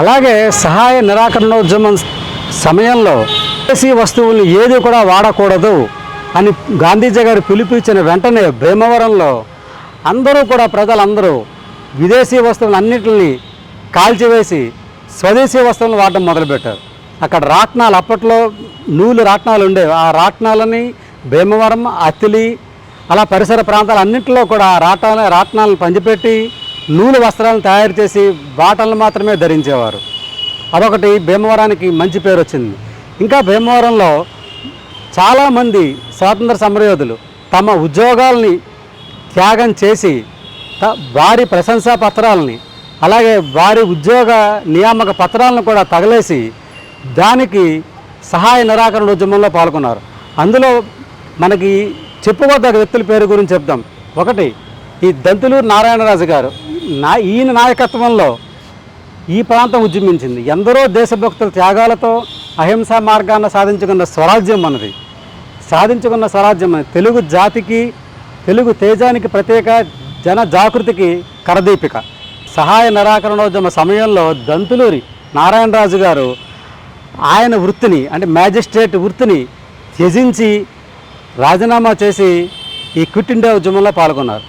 అలాగే సహాయ నిరాకరణోద్యమం సమయంలో విదేశీ వస్తువులు ఏది కూడా వాడకూడదు అని గాంధీజీ గారు పిలిపించిన వెంటనే భీమవరంలో అందరూ కూడా ప్రజలందరూ విదేశీ వస్తువులు అన్నింటిని కాల్చివేసి స్వదేశీ వస్తువులను వాడడం మొదలుపెట్టారు. అక్కడ రాట్నాలు అప్పట్లో నూలు రాట్నాలు ఉండేవి. ఆ రాట్నాలని భీమవరం అత్తిలి అలా పరిసర ప్రాంతాలు అన్నింటిలో కూడా ఆ రాట్నాలను పంచిపెట్టి నూలు వస్త్రాలను తయారు చేసి బాటలను మాత్రమే ధరించేవారు. అదొకటి భీమవరానికి మంచి పేరు వచ్చింది. ఇంకా భీమవరంలో చాలామంది స్వాతంత్ర సమరయోధులు తమ ఉద్యోగాల్ని త్యాగం చేసి వారి ప్రశంసా పత్రాలని అలాగే వారి ఉద్యోగ నియామక పత్రాలను కూడా తగలేసి దానికి సహాయ నిరాకరణ ఉద్యమంలో పాల్గొన్నారు. అందులో మనకి చెప్పుకోదగ్గ వ్యక్తుల పేరు గురించి చెప్దాం. ఒకటి ఈ దంతులూరు నారాయణరాజు గారు. నా ఈయన నాయకత్వంలో ఈ ప్రాంతం ఉద్యమించింది. ఎందరో దేశభక్తుల త్యాగాలతో అహింసా మార్గాన్ని సాధించుకున్న స్వరాజ్యం మనది సాధించుకున్న స్వరాజ్యం అనేది తెలుగు జాతికి తెలుగు తేజానికి ప్రత్యేక జన జాగృతికి కరదీపిక. సహాయ నిరాకరణోద్యమ సమయంలో దంతులూరి నారాయణరాజు గారు ఆయన వృత్తిని అంటే మ్యాజిస్ట్రేట్ వృత్తిని త్యజించి రాజీనామా చేసి ఈ క్విట్ ఇండియా ఉద్యమంలో పాల్గొన్నారు.